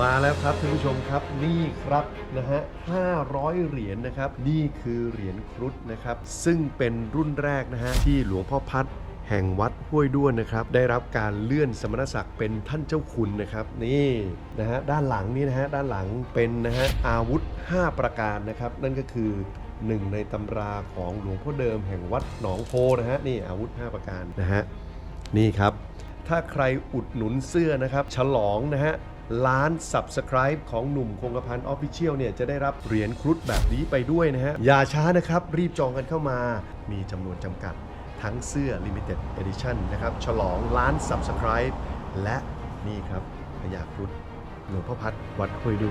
มาแล้วครับท่านผู้ชมครับนี่ครับนะฮะ500 เหรียญนะครับ นี่คือเหรียญครุฑนะครับ ซึ่งเป็นรุ่นแรกนะฮะที่หลวงพ่อพัดแห่งวัดห้วยด้วนนะครับ ได้รับการเลื่อนสมณศักดิ์เป็นท่านเจ้าคุณนะครับ นี่นะฮะด้านหลังนี่นะฮะด้านหลังเป็นนะฮะอาวุธ 5 ประการนะครับ นั่นก็คือหนึ่งในตำราของหลวงพ่อเดิมแห่งวัดหนองโพนะฮะนี่อาวุธ 5 ประการนะฮะนี่ครับ ถ้าใครอุดหนุนเสื้อนะครับ ฉลองนะฮะ ล้าน Subscribe ของหนุ่มคงกระพันออฟฟิเชียลเนี่ยจะได้รับเหรียญครุฑแบบนี้ไปด้วยนะฮะ อย่าช้านะครับ รีบจองกันเข้ามา มีจำนวนจำกัด ทั้งเสื้อ Limited Edition นะครับ ฉลองล้าน Subscribe และนี่ครับพยาครุฑหลวงพ่อพัดวัดคุยดู